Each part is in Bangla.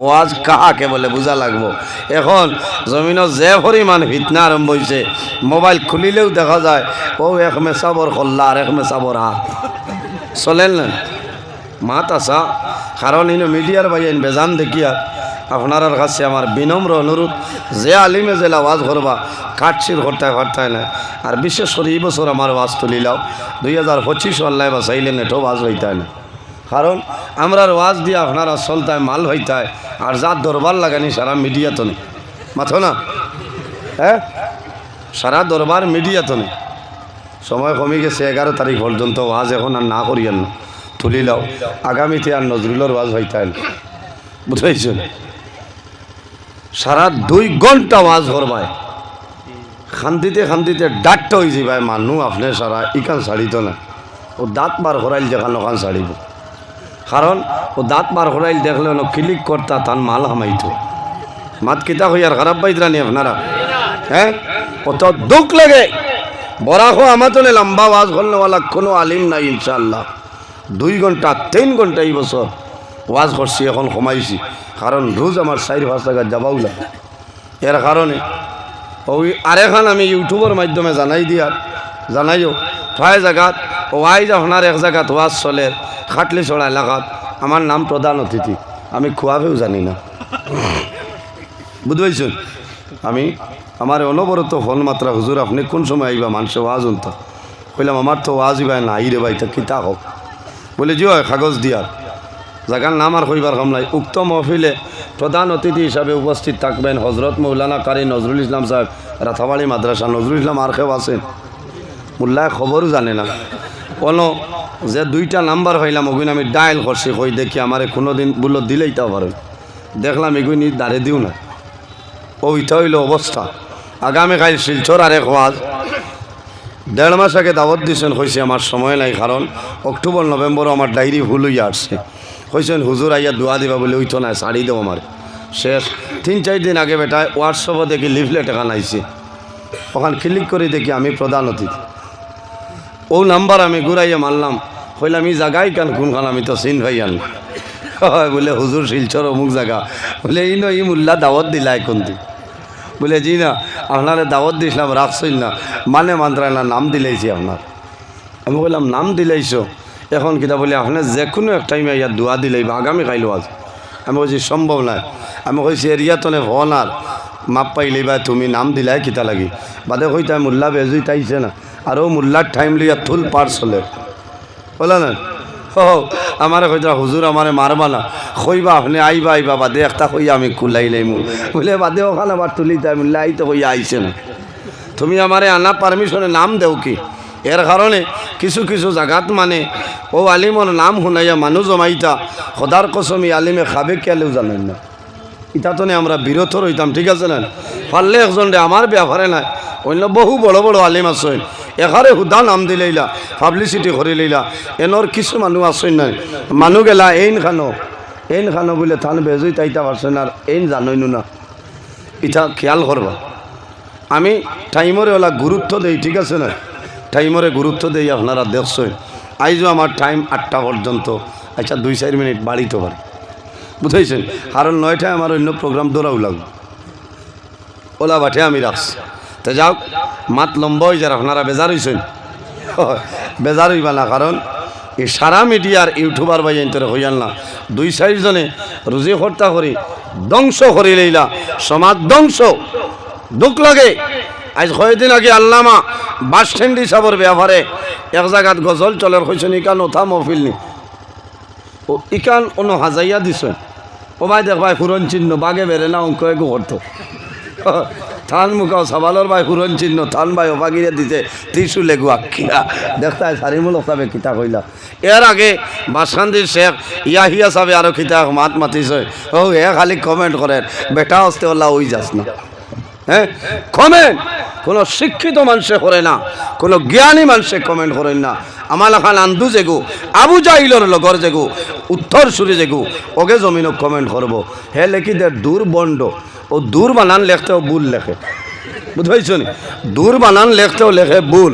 ওয়াজ কাহাকে বলে বুঝা লাগবো? এখন জমিনত যে পরিমাণ ফিতনা আরম্ভ হয়েছে মোবাইল খুলিলেও দেখা যায় ও এক মেসাবর কল্লা আর এক মেসাবর হাত। চলেন না? মাত আসা কারণ ইনো মিডিয়ার বাইন বেজান দেখিয়া আপনার কাছে আমার বিনম্র অনুরোধ যে আলিমে জেলা ওয়াজ করবা কাটছির হরতায় হরতায় না আর বিশেষ করে এই বছর আমার ওয়াজ তুলিলাও দুই হাজার পঁচিশ আল্লাহ বা চাইলেন এটাও ওয়াজ হইতায় না। কারণ আমরার ওয়াজ দিয়ে আপনারা চলতায়, মাল হইতায়, আর যার দরবার লাগানি সারা মিডিয়াতো নেই মাথো না? হ্যাঁ? সারা দরবার মিডিয়াতো নেই সময় কমে গেছে, এগারো তারিখ পর্যন্ত ওয়াজ এখন আর না করিয়েন না। তুলিলাও আগামীতে আর নজরুলের ওয়াজ হইতায় না। বুঝাইছেন সারা দুই ঘণ্টা ওয়াজ করবায়। খান্তিতে খান্তিতে ডাটটা হয়ে যাবায় মানুষ আপনি সারা ইকান ছাড়িত না। ও দাঁত বার করাইল যেখান ওখান ছাড়িব। কারণ ও দাঁত বার করাইল দেখলে ওনো ক্লিক করতা তান মাল হামাইতো। মাত কিতা হইয়ার খারাপ পাইতরানি আপনারা? হ্যাঁ? কত দুঃখ লাগে। বরাহ আমাতনে লম্বা ওয়াজ করলেওয়ালা কোনো আলিম নাই ইনশাল্লাহ দুই ঘণ্টা, তিন ঘণ্টা এই বছর ওয়াজ করছি, এখন কমাইছি কারণ রোজ আমার চারি পাঁচ টাকা যাবাও লাগে। এর কারণে ওই আরেখান আমি ইউটিউবের মাধ্যমে জানাই দিয়ার জানাইও। প্রায় জায়গাত ওয়াইজ আপনার এক জায়গাত ওয়াজ চলে, খাটলি ছড়া এলাকাত। আমার নাম প্রধান অতিথি। আমি খোয়াবেও জানি না। বুঝতে আমি আমার অনবরত ফোন মাত্রা হুজুর আপনি কোন সময় আইবা মানুষের ওয়াজ উনতা। কইলাম আমার তো ওয়াজ ইবা না আই রে ভাই, তা কিতা হোক বলে যে হয় কাগজ দিয়ার জাগার নাম আর কইবার কাম নাই। উক্ত মহফিলে প্রধান অতিথি হিসাবে উপস্থিত থাকবেন হজরত মৌলানা কারি নজরুল ইসলাম সাহেব রাথাবাড়ি মাদ্রাসা নজরুল ইসলাম আর কেউ আছেন। মোল্লায় খবরও জানে না। কোনো যে দুইটা নাম্বার হইলাম ওগুন আমি ডায়াল করছি কই দেখি আমার কোনো দিন বলল দিলেই তা পারে দেখলাম এগুলো দাঁড়ে দিও না। ওইটা হইল অবস্থা আগামীকাল শিলচর আর এক ওয়াজ দেড় মাস আগে দাওয়াত দিয়েছেন কইছে আমার সময় নাই কারণ অক্টোবর নভেম্বর আমার ডায়েরি ভুল হইয়া আসছে কইছেন হুজুর আইয়া দোয়া দিবা বলে ওইতো নাই শাড়ি দেবো আমার শেষ। তিন চার দিন আগে বেটায় হোয়াটসঅ্যাপে দেখি লিফলেট এখান আইছে। ওখান ক্লিক করে দেখি আমি প্রধান অতিথি। ও নাম্বার আমি ঘুরাইয়া মারলাম। কইলাম আমি জাগাই কেন কোনখান আমি তো চিন ভাই আন হয় বলে হুজুর শিলচর অমুক জায়গা। বলে নয় ই মুল্লা দাওয়াত দিলা এখন তুই। বলে, জি না, আপনারে দাওয়াত দিয়েছিলাম রাখছই না। মানে মান্ত্রায় না, নাম দিলাইছি আপনার। আমি বললাম নাম দিলাইছো? এখন কিতা বলি, আপনার যে কোনো এক টাইমে ইয়ার দোয়া দিলেই বা আগামী খাইলো আজ আমি বলছি সম্ভব নাই। আমি কইছি এরিয়া তনে হন আর মাপ পাইলেই বা তুমি নাম দিলাই কিতা লাগি? বাদে কইতা মোল্লা বেজুই তাইছে না। আর ও মোল্লার টাইম লইয়া থুল পার চলে। বলে না? ও আমারে কইতা হুজুর, আমারে মারবা না। কইবা আপনি আইবা আইবা, বাদে একটা কইয়া আমি কুলাই লাইমু। বলে, বাদে ওখানে আবার তুলি তাই বললে আই তো কইয়া আইছে না। তুমি আমারে আনা পারমিশনে নাম দেও কি? এর কারণে কিছু কিছু জায়গাত মানে ও আলিমর নাম শুনাইয়া মানুষ জমাইতা সদার কসমি আলিমে খাবে কেলেও জানেন না? ইটা তো আমরা বিরত রইতাম, ঠিক আছে না? পারলে একজন আমার ব্যাপারে নাই। অন্য বহু বড় বড় আলিম আছে। এখারে হুদা নাম দিলেইলা পাবলিসিটি করে লইলা। এনর কিছু মানুষ আছে নাই? মানুহ গেলা, এইন খানো এইন খানো বলে থান বেজুই তাইতা পারছেন আর এইন জানই না। ইটা খেয়াল করবা আমি টাইমরে ওলা গুরুত্ব দেই, ঠিক আছে না? টাইমরে গুরুত্ব দেই, আপনারা দেখছেন আইজও আমার টাইম আটটা পর্যন্ত আচ্ছা দুই চার মিনিট বাড়িতে পারে বুঝাইছেন? কারণ নয়টায় আমার অন্য প্রোগ্রাম দৌড়াও লাগবে। ওলা বাঠে আমি রাখছি। তো যাও, মাত লম্বা হয়ে যার আপনারা বেজার হয়েছেন বেজার হইবা না, কারণ এই সারা মিডিয়ার ইউটিউবার বাই এন্তরে হইয়ান না। দুই চারিজনে রুজি হত্যা করি, ধ্বংস করি লইলা। সমাজ ধ্বংস। দুঃখ লাগে। আজ কয়েকদিন আগে আল্লামা বাস স্ট্যান্ড হিসাবর ব্যবহারে এক জায়গাত গজল চলের হয়েছেন ইকান ওথা মহফিল নি। ও ইকান অন্য হাজাইয়া দিছে। ও ভাই দেখ ভাই ফুরন চিহ্ন, বাগে বেড়ে না অঙ্ক একু করতো থান মুখাও সাবালর ভাই ফুরন চিহ্ন, থান ভাই ওপাগিরে দিতে ত্রিশু লেগু আখিয়া দেখতাই সারিমূলক সাবে কিতা কইলা এর আগে বাসকান্দির শেখ ইয়াহিয়া সাবে আরও কিতা মাত মাতিছে। ও, এ খালি কমেন্ট করেন, বেটা হস্তে ওল্লা ওই যাস না। হ্যাঁ কমেন্ট কোনো শিক্ষিত মানুষে করে না, কোনো জ্ঞানী মানুষে কমেন্ট করেন না। আমার এখন আন্দু জেগু, আবু জাহিলর লগর যেগু উত্তর সুরে যেগু ওকে জমিনক কমেন্ট করব। হে লেখি দে দূর বন্ড। ও দূর বানান লেখতেও ভুল লেখে। বুঝাইছ নি? দূর বানান লেখতেও লেখে ভুল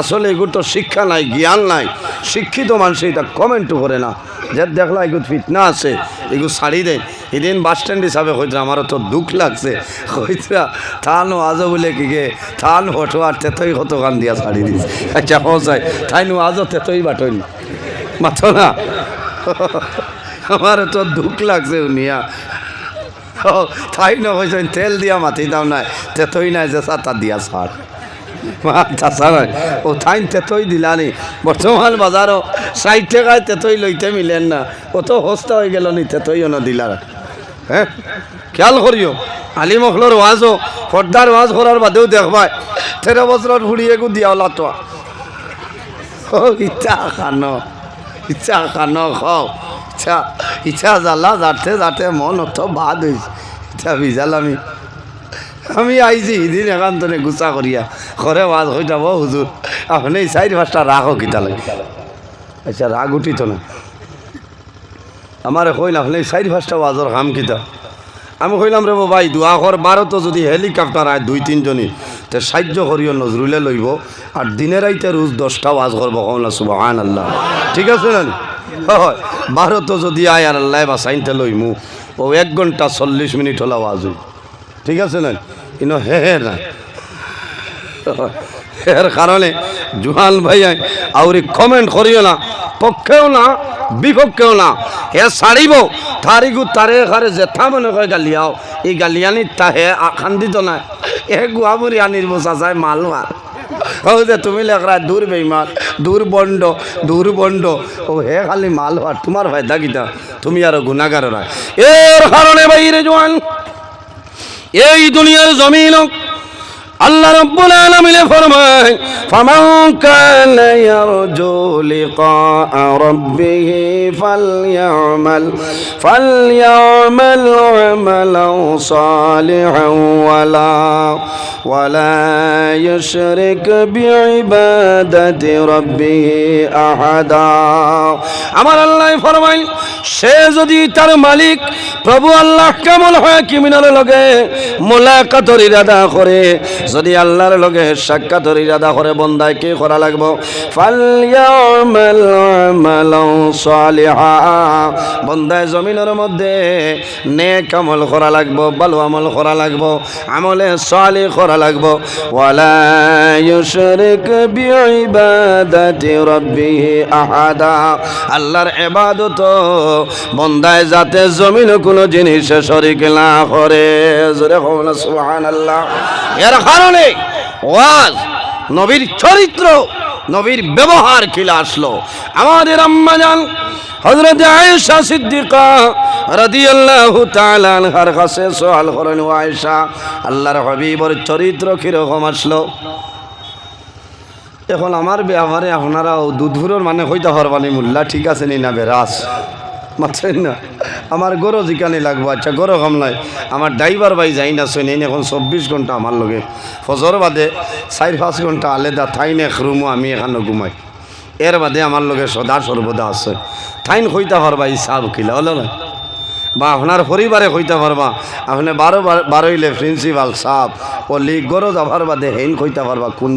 আসলে এগুলো তো শিক্ষা নাই, জ্ঞান নাই। শিক্ষিত মানুষ এটা কমেন্টও করে না। যে দেখলা এগুলো ফিটনা আছে এগুলো শাড়ি দেয় এদিন বাস স্ট্যান্ড হিসাবে হইতরা আমারও তো দুঃখ লাগছে। হইতরা থানো আজও বলে কি গে? থান হটো আর তেতই হতো গান দিয়া ছাড়ি দিস আচ্ছা হসাই থাইনু আজও তেতই বাটইন। মাথো না। আমার তো দুঃখ লাগছে উনিয়া তাই না কইছেন তেল দিয়া মাতি দাও নাই, তেতই নাই যে সাতা দিয়া ছাড় তাছাড়া ও থাইন তেতই দিলানি বর্তমান বাজারও ষাট টাকায় তেতই লইতে মিলেন না। ও তো হস্তা হয়ে গেল নি, তেতইও না দিলার হ্যাঁ খেয়াল করিও আলী মখলর ওয়াজও পর্দার ওয়াজ করার বাদেও দেখবাই তেরো বছর ঘুরিয়ে গু দিয়া ওলা তো ইচ্ছা খানো। ইচ্ছা খাও ইচ্ছা ইচ্ছা জ্বালা যাতে যাতে মন অত বাদ হয়েছে ইচ্ছা বিজাল আমি। আমি আইছি সিদিন একান্তনে গুছা করিয়া। ঘরে ওয়াজ হয়ে যাব হুজুর আপনি চারি পাঁচটা রাখো কিতা লাগে আচ্ছা রাগ উঠিত না আমারে কইল, আপনি চারি পাঁচটা ওয়াজর কাম কিতা। আমি কইলাম রে ভাই দুয়াঘর বারোতো যদি হেলিকপ্টার আয় দুই তিনজনই তে সাহায্য করিও নজরুলে লইব। আর দিনের আইতে রোজ দশটা ওয়াজ করব কমলা সুবাহান আল্লাহ ঠিক আছে না হয় বারোতো যদি আয় আর আল্লাহ বা সাইনতে লইমু, ও এক ঘণ্টা চল্লিশ মিনিট হলা ওয়াজ। ঠিক আছে না ইনো হে হে না। এর কারণে জুহান ভাই আউরি কমেন্ট করিও না, পক্ষেও না, বিপক্ষেও না। হে ছাড়িব, তারিগু তারে ঘরে জেঠা মনে কয় গালিয়াও এই গালিয়ানি তাহে খান্দিত নাই। এ গুয়াবুরি আনির বসা যায় মালওয়ার ও যে তুমি লেখরা দূর বেইমান দূর বন্ড দূর বন্ড। ও হে খালি মালওয়ার তোমার ফায়দা কিতা তুমি আরও গুণাগার এর কারণে বাইরে জোয়ান, এই দুনিয়ার জমিন আল্লাহ রব্বুল আলামিন ফরমায়, ফামান কানা ইয়ারজু লিকা রাব্বিহ ফালইআমাল ফালইআমাল আমালান সালিহান ওয়ালা ওয়ালা ইউশরিক বিইবাদাতি রাব্বিহ আহাদা। আমার আল্লাহ ফরমায়, সে যদি তার মালিক প্রভু আল্লাহ কেমন হয় কিমিনার লগে মোলাকাতর ইরাদা করে যদি আল্লাহর লগে সাক্ষাতর ইরাদা করে বন্দায় কি করা লাগবো? বন্দায় জমিনের মধ্যে নেক আমল করা লাগবো, ভালো আমল করা লাগবো, আমলে সালি করা লাগবো। ওয়ালা ইউশরিক বিইবাদাতি আল্লাহর ইবাদত বন্দায় যাতে জমিন কোনো জিনিসে শরিক না করে। জোরে সুবহানাল্লাহ। এর কারণে ওয়াজ, নবীর চরিত্র, নবীর ব্যবহার কিলা আসলো। আমাদের আম্মা জান হযরত আয়েশা সিদ্দিকা রাদিয়াল্লাহু তাআলা আনহার কাছে সওয়াল করেন আয়েশা, আল্লাহর হাবিবর চরিত্র কীরকম আসলো? এখন আমার ব্যাপারে আপনারা দুধুরের মানে হইতে পারবানি, মোল্লা, ঠিক আছে নি না বেরাস মাত্রেন না। আমার গরো জিকানি লাগবো আচ্ছা গরো কামলাই আমার ড্রাইভার ভাই যাই না শুনে এখন চব্বিশ ঘণ্টা আমার লগে। ফজর বাদে চার পাঁচ ঘণ্টা আলাদা থাইন এক রুমও আমি এখানে ঘুমাই। এর বাদে আমার লগে সদা সর্বদা আছে। থাইন হইতে পারবা ইসাব কিলা, হলো না বা আপনার পরিবারে হইতে পারবা আপনি বারো বার- বারোইলে প্রিন্সিপাল সাপ ও লিগ গরো যাবার বাদে হেন কইতে পারবা কোন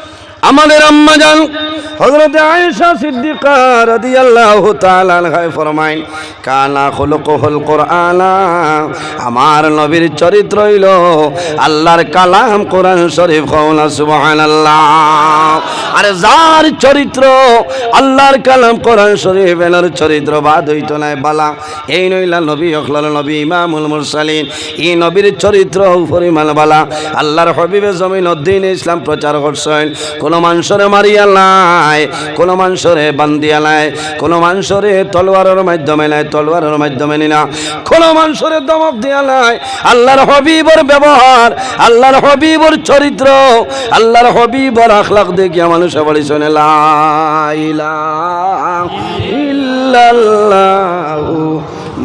আমাদের আম্মাজান হযরত আয়েশা সিদ্দিকা রাদিয়াল্লাহু তাআলা আনহা ফরমাইন কানা খুলুকুল কুরআনা। আমার নবীর চরিত্র হইল আল্লাহর কালাম কোরআন শরীফ কওনা সুবহানাল্লাহ। আরে যার চরিত্র আল্লাহর কালাম কোরআন শরীফ এনার চরিত্র বাদ হইতো নাই, বালা। এই নইলা নবী অখলাল নবী ইমামুল মুরসালিন। এই নবীর চরিত্র পরিমাণ বালা। আল্লাহর হবিবে জমিন উদ্দিন ইসলাম প্রচার করছেন। কোনো মানুষরে মারিয়া নাই কোনো মানুষরে বান্দিয়া নাই কোনো মানুষরে তলোয়ারের মাধ্যমে নাই তলোয়ারের মাধ্যমে নি না কোনো মানুষরে দমক দিয়া নাই আল্লাহর হবিবর ব্যবহার, আল্লাহর হবিবর চরিত্র, আল্লাহর হবিবর আখলাক দেখিয়া মানুষে বলি শোনে ইল্লাল্লাহ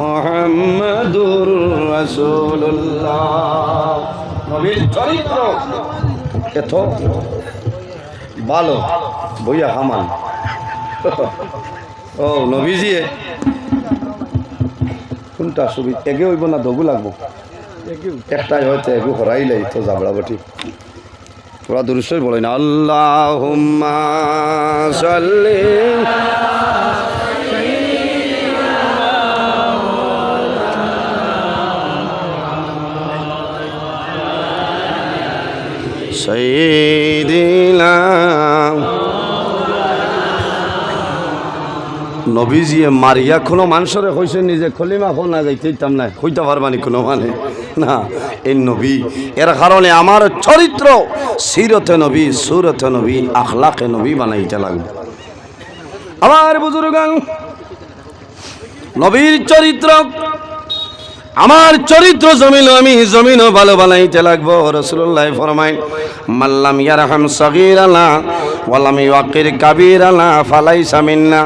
মোহাম্মদুর রাসূলুল্লাহ। নবীর চরিত্র। এত ভালো, বইয়া হামান ও নবীজিয়ে কোনটা সুবিধা এগে হইব না দগু লাগবো? একটাই হয়তো একু হরাইলেই তো যাবড়া বটি। ওরা দুরুশ্বই বলে না আল্লাহ সাল্লি নবীজিয়ে মারিয়া, কোনো মানুষরে হয়েছে নিজে খলিমা ফোন না যাইতে ইতাম না, হইতে পারবানি কোনো মানে? না এই নবী, এর কারণে আমার চরিত্র সিরতে নবী, সুরতে নবী, আখলাকে নবী বানাইতে লাগবে। আমার বুজুর্গ নবীর চরিত্র আমার চরিত্র জমিল আমি জমিন ভালো বানাইতে লাগবো রসুল্লাহ ফরমাই মাল্লাম ইয়ারহাম সগির আলা ওয়ালাম ইয়াকির কাবির আলা ফালাই সামিন্না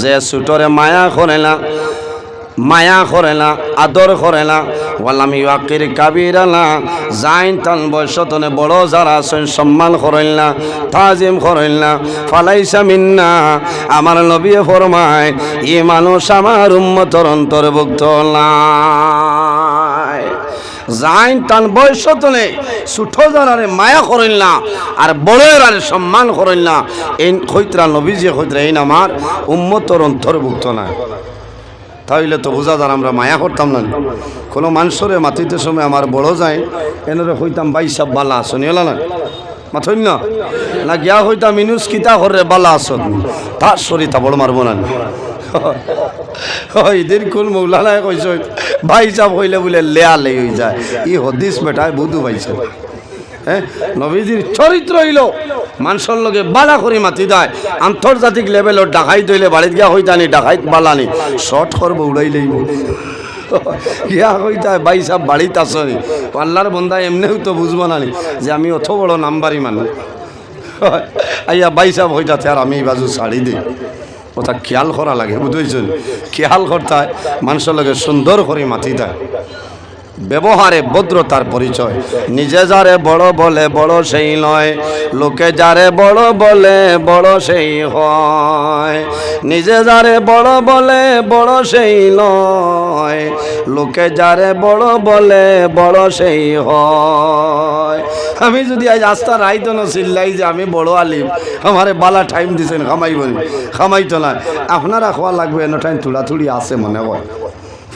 যে সুটরে মায়া করে না, মায়া করে না, আদর করে না ওয়ালাম ইয়াকির কাবির আলা জাইন তান বয়সতনে বড় যারা আছেন, সম্মান করেন না, তাজিম করেন না, ফালাইসা মিন্না আমার নবী ফরমায় ই মানুষ আমার উম্মতর অন্তর্ভুক্ত নাই জাইন তান বয়সতনে ছোট যারারে মায়া করেন না, আর বড়ের আর সম্মান করেন না। এই খৈত্রা নবী যে খৈত্রা এই আমার উম্মতর অন্তর্ভুক্ত নাই তাইলে তো বোঝা যার আমরা মায়া করতাম না কোনো মানুষরে মাতিতে সময় আমার বড় যায় এনেরে হইতাম বাই সব বালা শুনিলা না? মাথইন না? না গিয়া হইতাম মিনুস কিতা করে বালা আসত তার শরীরটা বড় মারবো না। এদের কোন মৌলানায় কইস ভাই সাহ হইলে বলে লেয়া লে হয়ে যায়। ই হদিস বেটায় বুধু পাইছে। হ্যাঁ নবীজির চরিত্র হইল মানুষের লগে বালা করে মাতি দেয়। আন্তর্জাতিক লেভেলের ডাকাই দইলে বাড়িত গিয়া হইতানি ডাকাইত বালানি। শর্ট করব উড়াই লইব ইয়া হইতা ভাই সাহ বাড়িত আসনি আল্লাহর বন্ধা এমনিও তো বুঝব না যে আমি অত বড় নাম্বারই মানুষ আইয়া বাই সাহ হইতাতে আর আমি এই বাজু শাড়ি দিই ওটা খেয়াল করা লাগে বুঝেছেন? খেয়াল করতে মানুষের লগে সুন্দর করে মাতি দেয় ব্যবহারে ভদ্রতার পরিচয়। নিজে যারে বড় বলে বড় সেই নয় লোকে যারে বড় বলে বড় সেই হয়। নিজে যারে বড় বলে বড় সেই নয় লোকে যারে বড় বলে বড় সেই হয়। আমি যদি আজ আস্থা রাইতো না চিল্লাই যে আমি বড় আলিম, আমারে বালা টাইম দিছেন খামাইব খামাইতো না। আপনারা খোয়া লাগবে, এনে টাইম তুড়াতুড়ি আছে মনে হয়।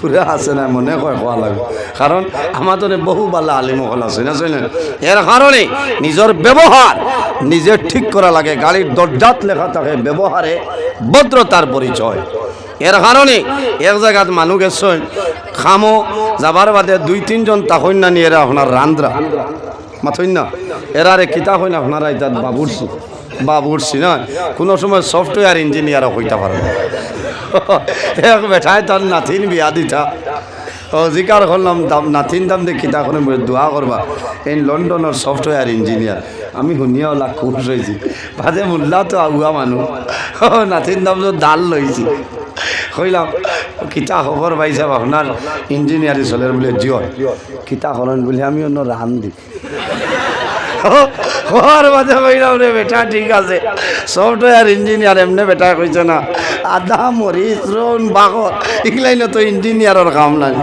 পুরা আছে না মনে কয় খোয়া লাগবে। কারণ আমাদের বহু বালা আলিমহল আছে, না শুনেন এর কারণে নিজের ব্যবহার নিজে ঠিক করা লাগে গাড়ির দরজাত লেখা থাকে ব্যবহারে ভদ্রতার পরিচয় এর কারণে এক জায়গাত মানুষ গেছেন খামো যাবার বাদে দুই তিনজন তাহইন না নিয়ে এরা আপনার রান্দ্রা মাথইন না এরারে কিতা হইন আপনারা এটা বাবুরছি বাবুরছি না? কোনো সময় সফটওয়্যার ইঞ্জিনিয়ার হইতে পারবে এক বেঠায় তার নাথিন বিয়া দিতা। ও জিকার করলাম, দাম নাথিন দাম কিতা করে দোয়া করবা। এই লন্ডনের সফটওয়্যার ইঞ্জিনিয়ার আমি শুনিয়া ওলা খুব হয়েছি ভাজে মোল্লা তো আগুয়া মানুষ নাথিন দাম তো ডাল লইছি। কইলাম, কিতা খবর পাই সাহেব আপনার ইঞ্জিনিয়ারিং চলের বলে জিয়র কিতা করেন বলে আমি অন্য রান দি হওয়ার মাঝে কইলাম রে বেটা ঠিক আছে। সফটওয়্যার ইঞ্জিনিয়ার এমনি বেটা কইছে না। আদা মরিচ রন বাগর এগুলাই না তো ইঞ্জিনিয়ারের কাম নাই।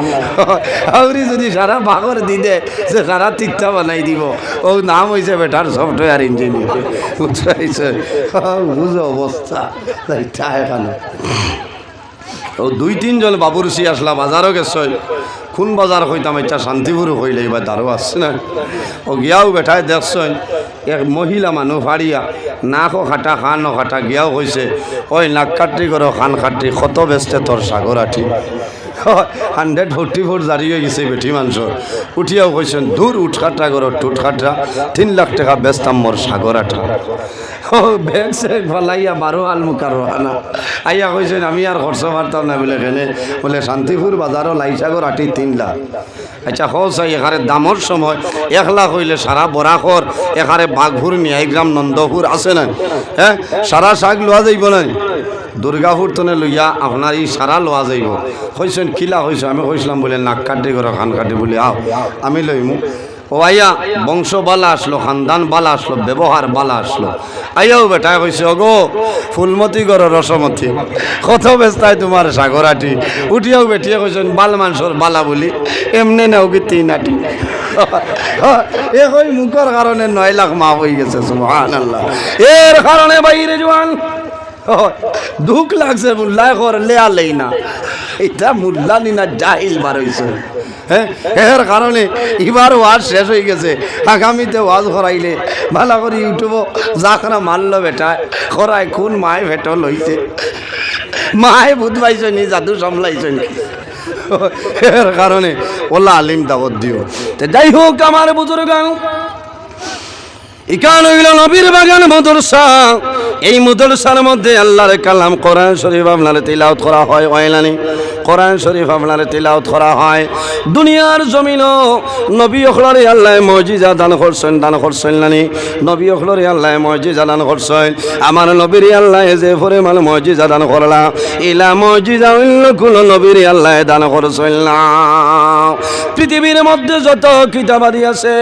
আউরি যদি সারা বাগর দি দে, যে সারা তিক্তা বানাই দিব। ও নাম হয়েছে বেটার সফটওয়্যার ইঞ্জিনিয়ার বুঝাইছে বুঝো অবস্থা এখানে। ও দুই তিনজন বাবুরসি আসলা বাজারও গেছে কোন বাজার হইতাম এটা শান্তিপুর হইলে এবার দারো আসছে না। ও গিয়াও বেঠায় দেখছেন এক মহিলা মানুষ ফাড়িয়া নাকও খাটা খানও খাটা গিয়াও কইছে ওই নাক কাটি করো খান কাটি, কত বেচতে তোর সাগর আঠি? হান্ড্রেড ফোর্টি ফোর জারি হয়ে গেছে বেটি মাংস উঠিয়াও কইছেন দূর উঠ খাটা করো টুটখাটা তিন লাখ টাকা বেচতাম মোর সাগর আঠা। স্যাগ ফলাইয়া বারো আল রোহানা আইয়া কইছেন আমি আর খরচ মারতাম না বলে কেনে? বলে শান্তিপুর বাজারও লাইসাগর আটি তিন লাখ। আচ্ছা হসাই এখানে দামর সময়। এক লাখ হইলে সারা বরাখর এখানে বাঘপুর নিয়াইগ্রাম নন্দপুর আছে না হ্যাঁ সারা শাক লোয়া যাইব না দুর্গাপুর তনে লইয়া আপনার ই সারা লোয়া যাইব। কইছেন কিলা হয়েছে আমি কইছিলাম বলে, নাক কাটি করো খান কাটি বলে আও আমি লইমু ও আইয়া বংশ বালা আসলো খানদান বালা আসলো ব্যবহার বালা আসলো। আইয়াও বেটা কইছে ওগো ফুলমতি গর রসমতি। কত বেস্তায় তোমার সাগরাটি? উঠিয়াও বেঠিয়া কইছেন বাল মানসর বালা বলি, এমনি নেও কি তিন আটি? এ কই মুখের কারণে নয় লাখ মা হয়ে গেছে, সুবহানাল্লাহ। এর কারণে বাইরে জোয়ান। দুঃখ লাগছে মুল্লায় করে লেয়া লেই না। এটা মুল্লা নি না জাহিল বার হইছে। হ্যাঁ এর কারণে এবার ওয়াজ শেষ হয়ে গেছে। আগামীতে ওয়াজ করাইলে ভালো করে ইউটিউব যাকরা মারল বেটা করাই কোন মায় ভেট লইছে। মায় বুধ পাইছনি জাদু সামলাইছনি এর কারণে ওলা আলিম দাবত দিও। যাই হোক, আমার বুজুর্গ এই মদরসার মধ্যে আল্লাহর কালাম কোরআন শরীফ আপনার তিলাওত করা হয় ওয়াইলানি কোরআন শরীফ আপনার তিলাওত করা হয়। দুনিয়ার জমিন নবী অখলরে আল্লাহ মসজিদা দান করছেন দান করছেন নানি নবী অখলরে আল্লাহ মসজিদা দান করছেন। আমার নবীর আল্লাহ যে পরিমাণ মসজিদা দান করলা, ইলা মসজিদা অন্য কোন নবীর আল্লাহ দান করছেন না। পৃথিবীর মধ্যে যত কিতাবাদি আছে,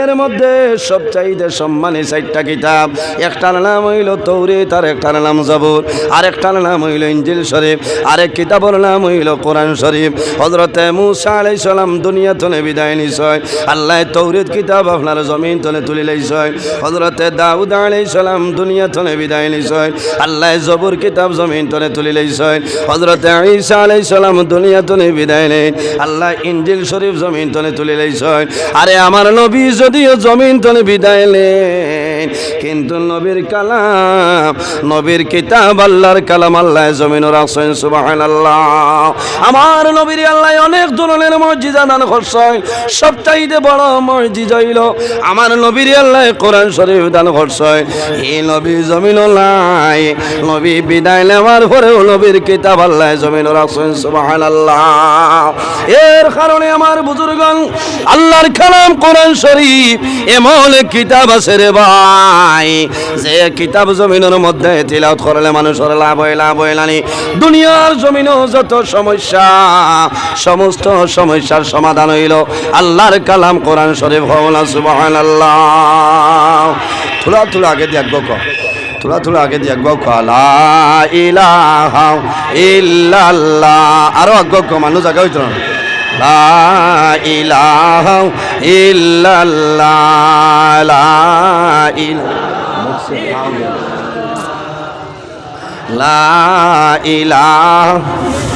এর মধ্যে সবচাইতে সম্মানী চারটা কিতাব। একটার নাম হইল তৌরে তার একটার নাম জাবুর আর একটার নাম হইল ইঞ্জিল শরীফ, আরেক কিতাবর নাম হইল কোরআন শরীফ। হজরতে মুসা আলাই সালাম দুনিয়া তলে বিদায় নিছয়। আল্লাহ তৌরিদ কিতাব আপনার জমিন তলে তুলি লাইছয়। হজরতে দাউদ আলাই সালাম দুনিয়া তলে বিদায় নিছয়। আল্লাহ জবুর কিতাব জমিন তলে তুলি লাইছয়। হজরতে ঈসা আলাই সালাম দুনিয়া তলে বিদায় নেই আল্লাহ ইঞ্জিল শরীফ জমিন তলে তুলি লাইছয়। আরে আমার নবী যদিও জমিন তলে বিদায় নেন কিন্তু নবীর কালাম, নবীর কিতাব আল্লাহর কালাম আল্লাহ জমিন রাখছেন সুবহানাল্লাহ। আমার নবীর আল্লাহ অনেক ধরনের মসজিদা দান করছেন। সবচাইতে বড় মসজিদ হইল আমার নবীর আল্লাহ কোরআন শরীফ দান করছেন। এই নবী জমিন নবী বিদায় নেওয়ার পরেও নবীর কিতাব আল্লাহ জমিন রাখছেন, সুবহানাল্লাহ। এর কারণে আমার বুজুর্গন আল্লাহর কালাম কোরআন শরীফ এমন কিতাব আছে রে ভাই। যে কিতাব জমিনের মধ্যে তিলাওয়াত করলে মানুষের লাভ হয় লাভ হয় নানি দুনিয়ার জমিনও যত সমস্যা। সমস্ত সমস্যার সমাধান হইল। আল্লাহর কালাম কোরআন শরীফ হওয়া সুবহানাল্লাহ। থোড়া থোড়া আগে দিয়ে ক। থোড়া থোড়া আগে দিয়ে কালা ইলাহা ইল্লাল্লাহ। আরও আগ মানুষ জায়গা হইতো না। লা ইলাহা ইল্লাল্লাহ। লা ইলাহা লা ইলাহা